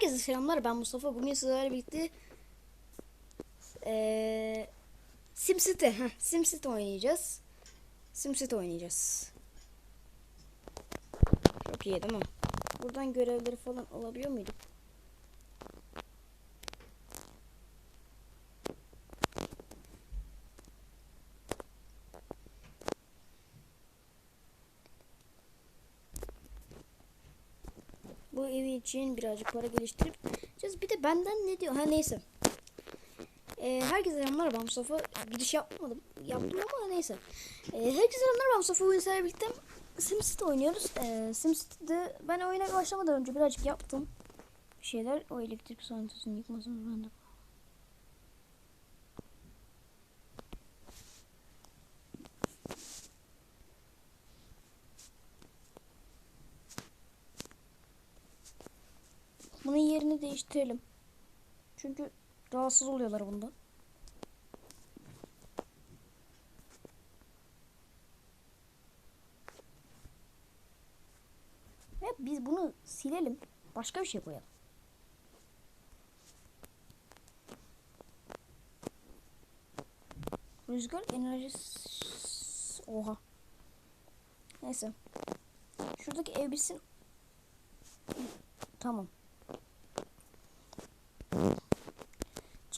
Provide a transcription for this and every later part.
Herkese selamlar ben Mustafa. Bugün sizlerle birlikte eee SimCity, SimCity oynayacağız. SimCity oynayacağız. Çok iyi değil mi? Buradan görevleri falan alabiliyor muyduk? Bu evi için birazcık para geliştirip bir de benden ne diyor? Ha neyse. Ee, herkese selamlar Mustafa. Giriş yapmadım. Yaptım ama neyse. Ee, herkese selamlar ben Mustafa. Bugün sizlerle birlikte SimCity oynuyoruz. Ee, SimCity'de ben oyuna başlamadan önce birazcık yaptım. Bir şeyler. O elektrik santralini yıkmasını ben de Bunun yerini değiştirelim. Çünkü rahatsız oluyorlar bunda. Ve biz bunu silelim. Başka bir şey koyalım. Rüzgar enerjisi... Oha. Neyse. Şuradaki ev. Tamam.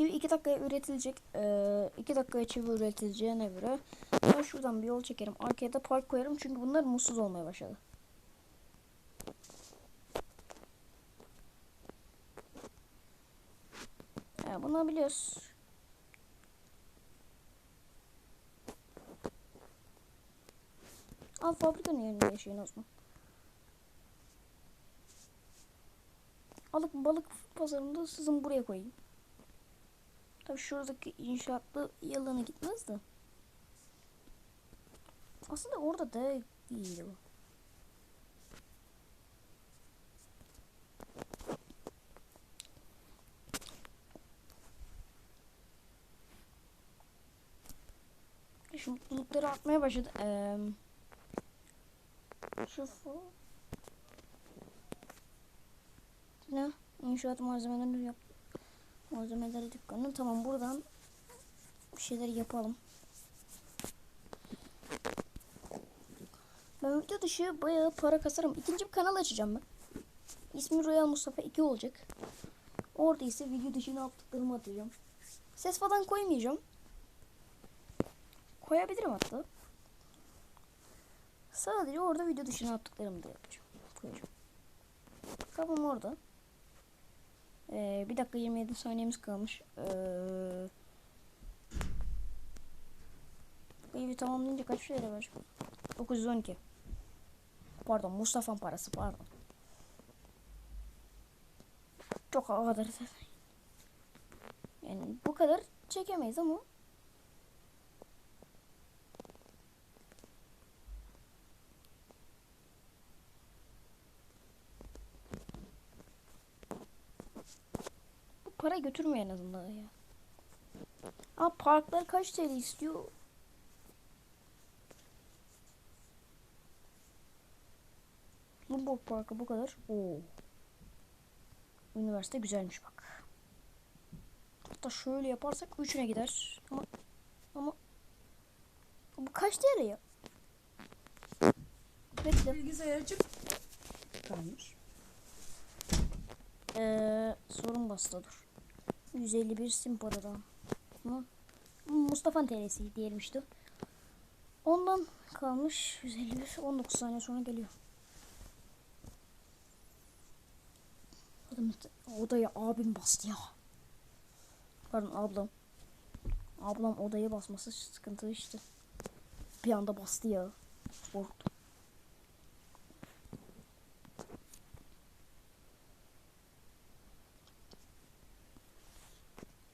Çivi 2 dakikaya üretilecek. 2 ee, dakikaya çivi üretileceğine göre ben şuradan bir yol çekerim. Arkaya da park koyarım çünkü bunlar mutsuz olmaya başladı. Ya bunu biliyoruz. Al fabrikanın yerinde yaşayın o zaman. Alıp balık pazarında sizin buraya koyayım. Tabi şuradaki inşaatlı yalana gitmez de. Aslında orada da iyiydi bu. Şu mutlulukları atmaya başladı. Ee, şu ne? İnşaat malzemeleri yap. Malzemeleri dükkanı. Tamam buradan bir şeyler yapalım. Ben video dışı bayağı para kasarım. İkinci bir kanal açacağım ben. İsmi Royal Mustafa 2 olacak. Orada ise video dışı ne yaptıklarımı atacağım. Ses falan koymayacağım. Koyabilirim hatta. Sadece orada video dışı ne yaptıklarımı da yapacağım. Koyacağım. Kafam orada. Ee, bir dakika 27 saniyemiz kalmış. Ee, evi tamamlayınca kaç lira var? 912. Pardon Mustafa'nın parası pardon. Çok o. Yani bu kadar çekemeyiz ama para götürmüyor en azından ya. Aa parklar kaç TL istiyor? Bu bu parkı bu kadar. Oo. Üniversite güzelmiş bak. Hatta şöyle yaparsak üçüne gider. Ama ama bu kaç TL ya? Bekle. Bilgisayar açıp kalmış. Ee, sorun bastı dur. 151 sim paradan. Hı? Mustafa'nın TL'si diyelim işte. Ondan kalmış 151 19 saniye sonra geliyor. Odaya abim bastı ya. Pardon ablam. Ablam odaya basması sıkıntı işte. Bir anda bastı ya. Korktum.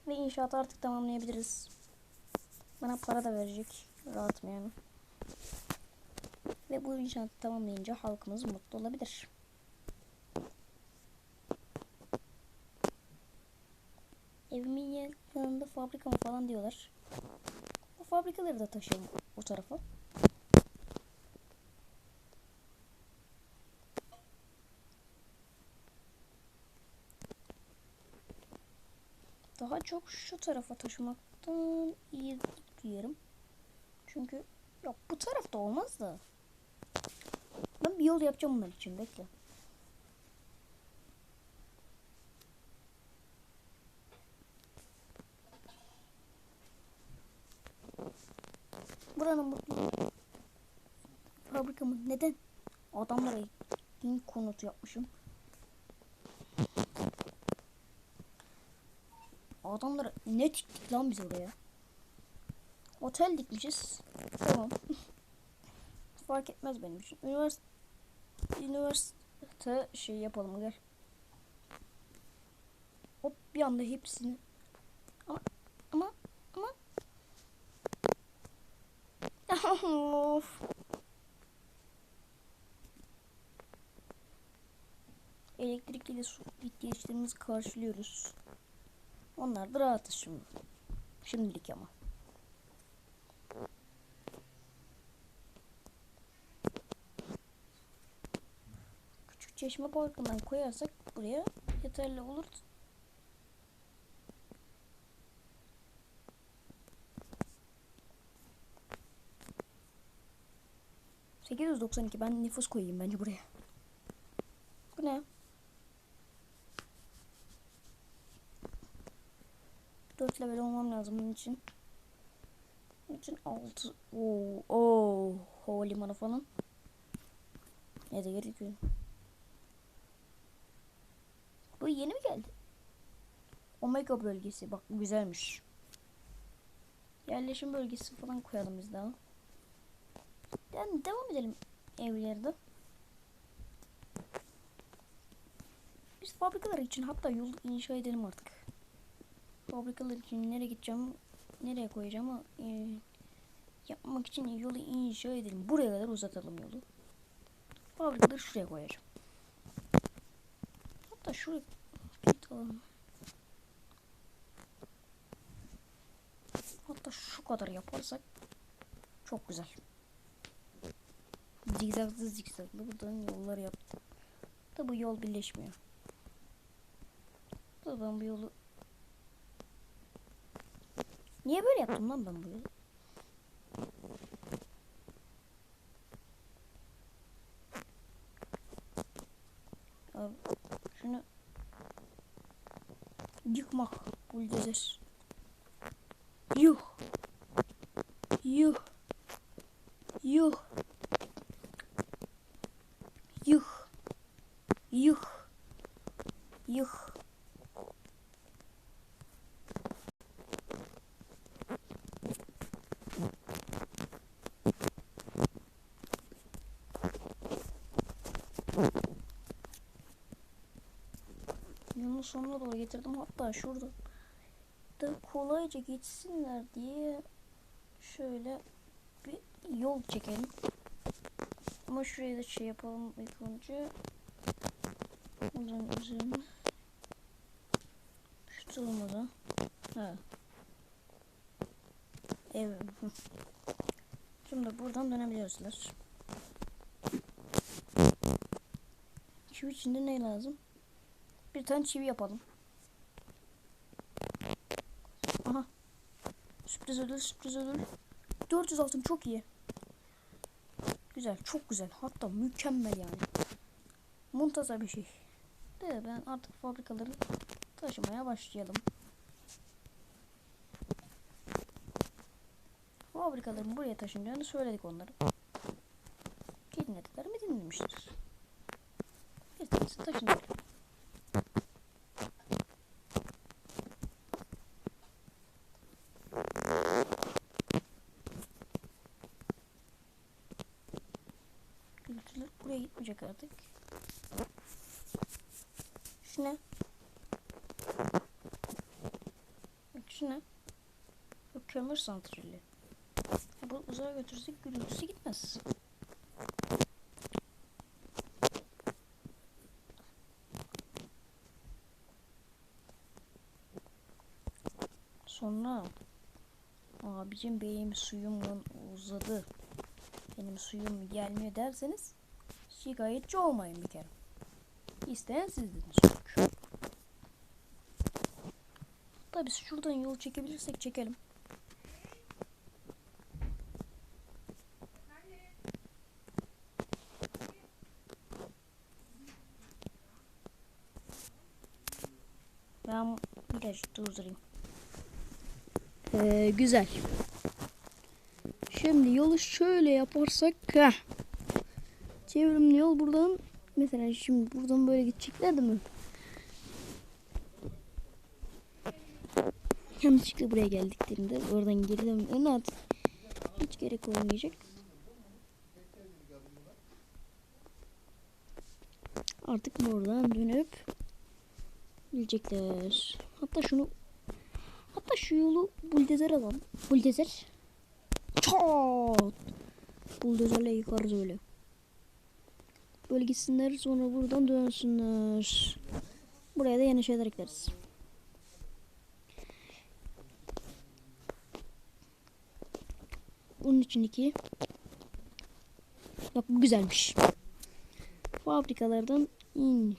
Ve inşaatı artık tamamlayabiliriz. Bana para da verecek. Rahatım yani. Ve bu inşaatı tamamlayınca halkımız mutlu olabilir. Evimin yakınında fabrika mı falan diyorlar. Bu fabrikaları da taşıyalım o tarafa. daha çok şu tarafa taşımaktan iyi duyarım. Çünkü yok bu tarafta olmaz da. Ben bir yol yapacağım bunlar için bekle. Buranın bu fabrikamı neden adamlara yeni konut yapmışım? Adamlara ne diktik lan biz oraya? Otel dikmişiz. Tamam. Fark etmez benim için. Üniversite üniversite şey yapalım gel. Hop bir anda hepsini ama ama ama of. Elektrikli su ihtiyaçlarımızı karşılıyoruz. Onlar da rahatız şimdi. Şimdilik ama. Küçük çeşme parkından koyarsak buraya yeterli olur. ...892 ben nüfus koyayım bence buraya. Bu ne? 4 level olmam lazım bunun için. Bunun için 6 Oo, oo, havalimanı falan. Ne de gerekiyor. Bu yeni mi geldi? Omega bölgesi. Bak güzelmiş. Yerleşim bölgesi falan koyalım biz daha. Yani devam edelim evlerde. Biz fabrikalar için hatta yol inşa edelim artık fabrikalar için nereye gideceğim, nereye koyacağım ama e, yapmak için yolu inşa edelim. Buraya kadar uzatalım yolu. Fabrikaları şuraya koyacağım. Hatta şuraya alalım. Hatta şu kadar yaparsak çok güzel. Zigzaglı zigzaglı buradan yollar yaptım. Da bu yol birleşmiyor. Da ben bu yolu Niye böyle yaptım lan ben bunu? Şunu yıkmak buldozer. Yuh. Yuh. Yuh. Yuh. Yuh. Yuh. Sonuna doğru getirdim. Hatta şurada da kolayca geçsinler diye şöyle bir yol çekelim. Ama şuraya da şey yapalım ilk önce. Buradan üzerine. Şu tulumada. Ha. Evet. Şimdi buradan dönebiliyorsunuz. Şu içinde ne lazım? Bir tane çivi yapalım. Aha. Sürpriz ödül, sürpriz ödül. 400 altın çok iyi. Güzel, çok güzel. Hatta mükemmel yani. Muntazam bir şey. De ben artık fabrikaları taşımaya başlayalım. Fabrikaların buraya taşınacağını söyledik onlara. Dinlediler mi dinlemiştir. Bir tanesi taşındı. Buraya gitmeyecek artık. Şu ne? Bak şu ne? Bu kömür santrali. Bu uzağa götürsek gürültüsü gitmez. Sonra abicim benim suyum uzadı. Benim suyum gelmiyor derseniz şikayetçi olmayın bir kere. İsteyen sizdiniz biz şuradan yol çekebilirsek çekelim. Ben biraz durdurayım. Ee, güzel. Şimdi yolu şöyle yaparsak heh. Çevrimli yol buradan mesela şimdi buradan böyle gidecekler değil mi? Yanlışlıkla buraya geldiklerinde oradan geriden öne at. Hiç gerek olmayacak. Artık buradan dönüp gelecekler. Hatta şunu hatta şu yolu buldozer alalım. Buldozer. Çat. Buldozerle yıkarız öyle. Böyle gitsinler sonra buradan dönsünler. Buraya da yeni şeyler ekleriz. Bunun için iki. Bak bu güzelmiş. Fabrikalardan in.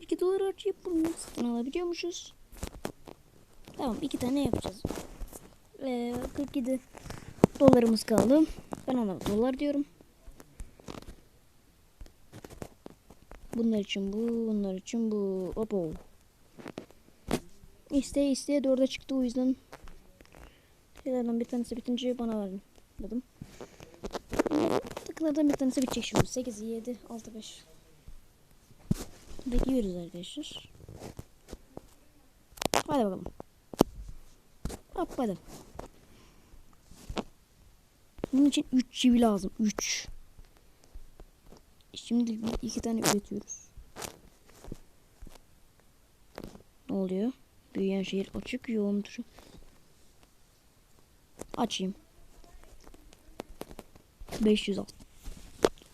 İki dolar harcayıp bunu satın alabiliyormuşuz. Tamam iki tane yapacağız. Ee, 47 dolarımız kaldı. Ben ona dolar diyorum. Bunlar için bu, bunlar için bu. Opo. İsteye isteye dörde çıktı o yüzden şeylerden bir tanesi bitince bana verin dedim. Takılardan bir tanesi bitecek şimdi. 8, 7, 6, 5. Bekliyoruz arkadaşlar. Hadi bakalım. Hop. Bunun için 3 çivi lazım. 3. Şimdi iki tane üretiyoruz. Ne oluyor? Büyüyen şehir açık yoğundur. Açayım. 500 altın.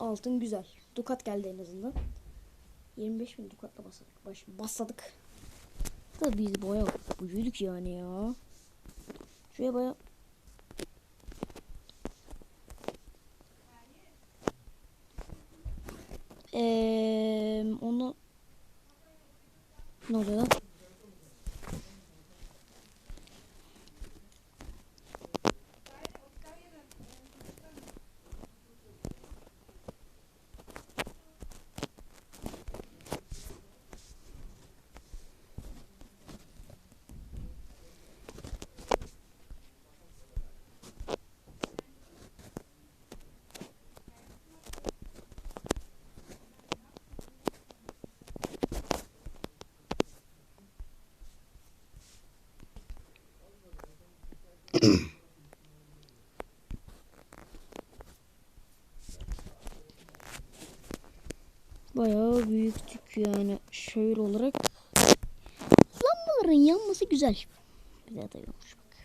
Altın güzel. Dukat geldi en azından. 25 bin dukatla basadık. Baş, basadık. Tabii biz baya büyüdük yani ya. Şuraya baya Eee onu ne oluyor lan? Bayağı büyüktük yani şehir olarak. Lambaların yanması güzel. Güzel dayıyormuş bak.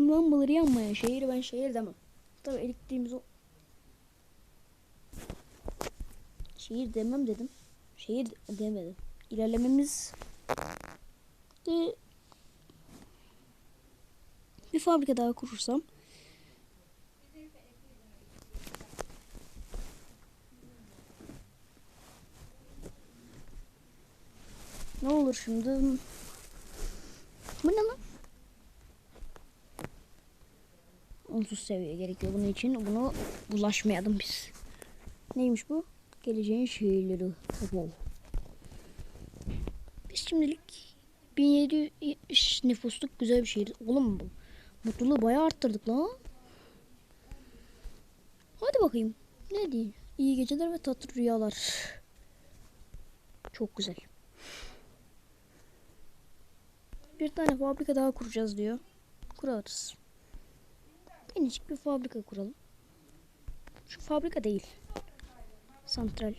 Lambaları yanmayan şehir ben şehir demem. Tabii elektriğimiz o. Şehir demem dedim. Şehir de- demedim. İlerlememiz de fabrika daha kurursam Ne olur şimdi? Bu ne lan? Onsuz seviye gerekiyor bunun için. Bunu bulaşmayalım biz. Neymiş bu? Geleceğin şehirleri. Wow. Biz şimdilik 1770 nüfusluk güzel bir şehir. Oğlum bu. Mutluluğu bayağı arttırdık lan. Hadi bakayım. Ne diyeyim? İyi geceler ve tatlı rüyalar. Çok güzel. Bir tane fabrika daha kuracağız diyor. Kurarız. Minicik bir fabrika kuralım. Şu fabrika değil. Santral.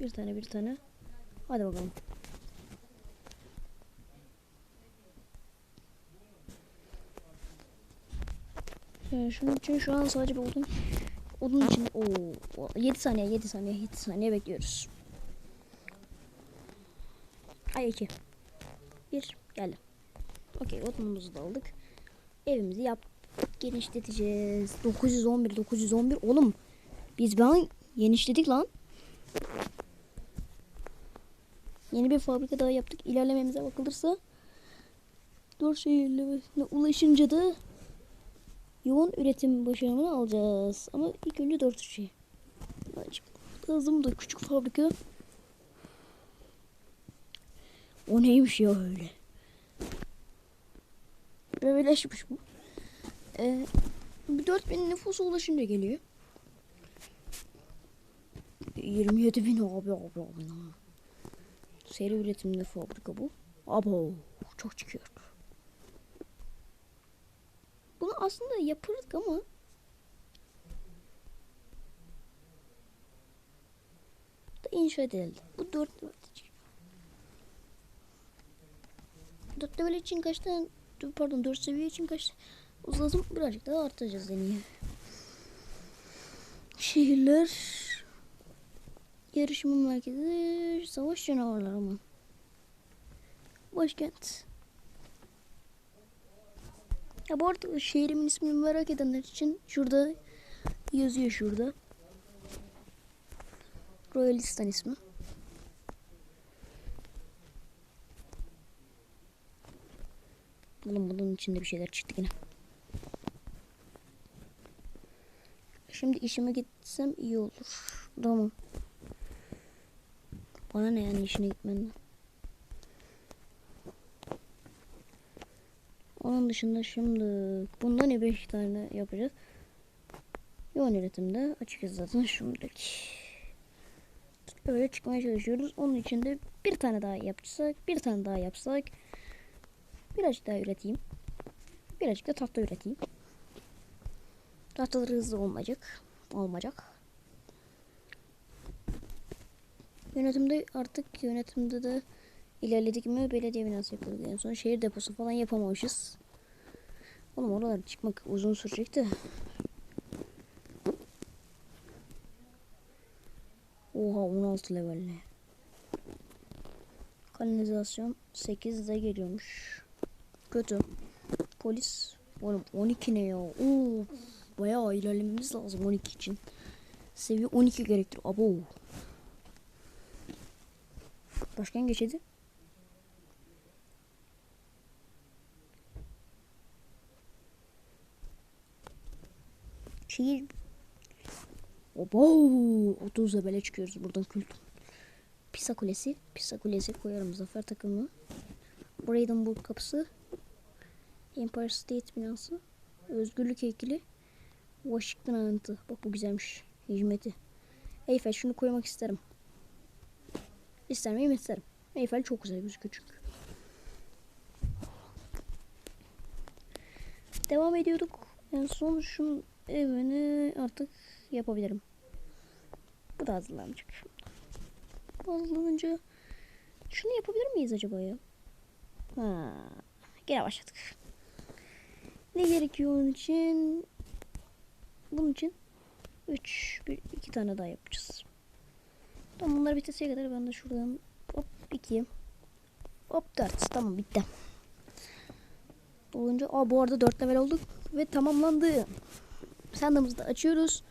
Bir tane bir tane. Hadi bakalım. Ee, şunun için şu an sadece bir odun. Odun için o 7 saniye 7 saniye 7 saniye bekliyoruz. Ay 2. 1 geldi. Okey odunumuzu da aldık. Evimizi yap genişleteceğiz. 911 911 oğlum biz ben genişledik lan. Yeni bir fabrika daha yaptık. İlerlememize bakılırsa Dört şehirlemesine ulaşınca da yoğun üretim başarımını alacağız. Ama ilk önce dört şey. Lazım da küçük fabrika. O neymiş ya öyle? Bebeleşmiş bu. Ee, bir 4000 nüfusa ulaşınca geliyor. 27 bin abi abi abi. Seri üretimli fabrika bu. Abo çok çıkıyor. Aslında yapardık ama da inşa edildi. Bu dört level için. Dört level için kaç tane pardon dört seviye için kaç lazım birazcık daha artacağız en. Şehirler yarışma merkezi savaş canavarları mı? Başkent. Ya bu arada şehrimin ismini merak edenler için şurada yazıyor şurada. Royalistan ismi. Oğlum bunun içinde bir şeyler çıktı yine. Şimdi işime gitsem iyi olur. Tamam. Bana ne yani işine gitmenden. Onun dışında şimdi bundan ne 5 tane yapacağız. Yoğun üretimde açıkçası zaten şimdilik. Böyle çıkmaya çalışıyoruz. Onun için de bir tane daha yapsak, bir tane daha yapsak. Birazcık daha üreteyim. Birazcık da tahta üreteyim. Tahtaları hızlı olmayacak. Olmayacak. Yönetimde artık yönetimde de ilerledik mi belediye binası yapıldı. En son şehir deposu falan yapamamışız. Oğlum oralar çıkmak uzun sürecek de. Oha 16 levelli. Kanalizasyon 8'de geliyormuş. Kötü. Polis. Oğlum 12 ne ya? Oo, bayağı ilerlememiz lazım 12 için. Seviye 12 gerektir. Abo. Başkan geçedi. Şehir Obo 30 lebele çıkıyoruz buradan kült. Pisa Kulesi. Pisa Kulesi koyarım zafer takımı. Brandenburg kapısı. Empire State binası. Özgürlük heykeli. Washington anıtı. Bak bu güzelmiş. Hizmeti. Eyfel şunu koymak isterim. İster miyim isterim. Eyfel çok güzel gözüküyor çünkü. Devam ediyorduk. En son şunun evini artık yapabilirim. Bu da hazırlanacak. Bu hazırlanınca şunu yapabilir miyiz acaba ya? Ha, gene başladık. Ne gerekiyor onun için? Bunun için 3 bir iki tane daha yapacağız. Tamam bunlar bitesiye kadar ben de şuradan hop 2 hop 4 tamam bitti. Olunca aa bu arada 4 level olduk ve tamamlandı. Sandığımızı da açıyoruz.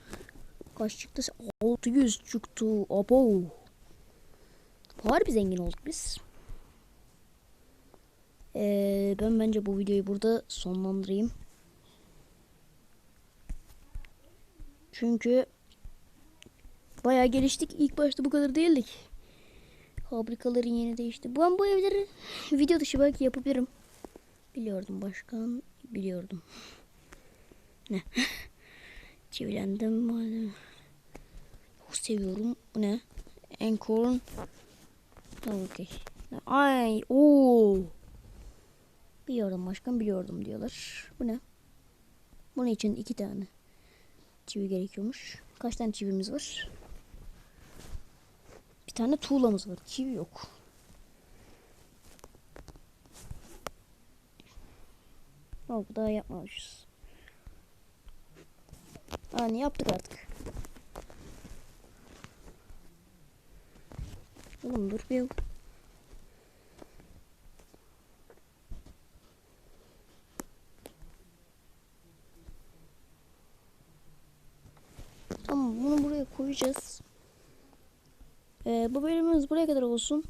Kaç çıktı? 600 çıktı. Abo. Harbi zengin olduk biz. Ee, ben bence bu videoyu burada sonlandırayım. Çünkü bayağı geliştik. İlk başta bu kadar değildik. Fabrikaların yeni değişti. Ben bu evleri video dışı belki yapabilirim. Biliyordum başkan. Biliyordum. Ne? Çivilendim madem. Çok seviyorum. Bu ne? Encorn. Tamam okey. Ay ooo. Biliyordum başkan biliyordum diyorlar. Bu ne? Bunun için iki tane çivi gerekiyormuş. Kaç tane çivimiz var? Bir tane tuğlamız var. Çivi yok. Yok daha yapmamışız. Yani yaptık artık. Oğlum dur bir. Tamam bunu buraya koyacağız. Ee, bu bölümümüz buraya kadar olsun.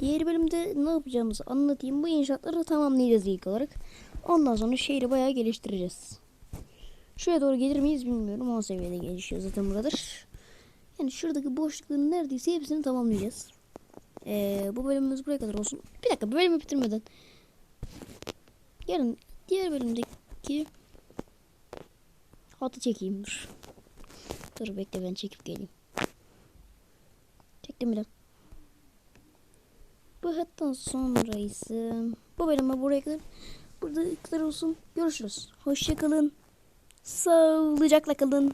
Diğer bölümde ne yapacağımızı anlatayım. Bu inşaatları tamamlayacağız ilk olarak. Ondan sonra şehri bayağı geliştireceğiz. Şuraya doğru gelir miyiz bilmiyorum. 10 seviyede gelişiyor zaten buradır. Yani şuradaki boşlukların neredeyse hepsini tamamlayacağız. Ee, bu bölümümüz buraya kadar olsun. Bir dakika bu bölümü bitirmeden. Yarın diğer bölümdeki hatı çekeyim dur. Dur bekle ben çekip geleyim. Çektim bile. Bu hattan sonra ise bu bölüme buraya kadar burada kadar olsun. Görüşürüz. Hoşça kalın. Sağlıcakla kalın.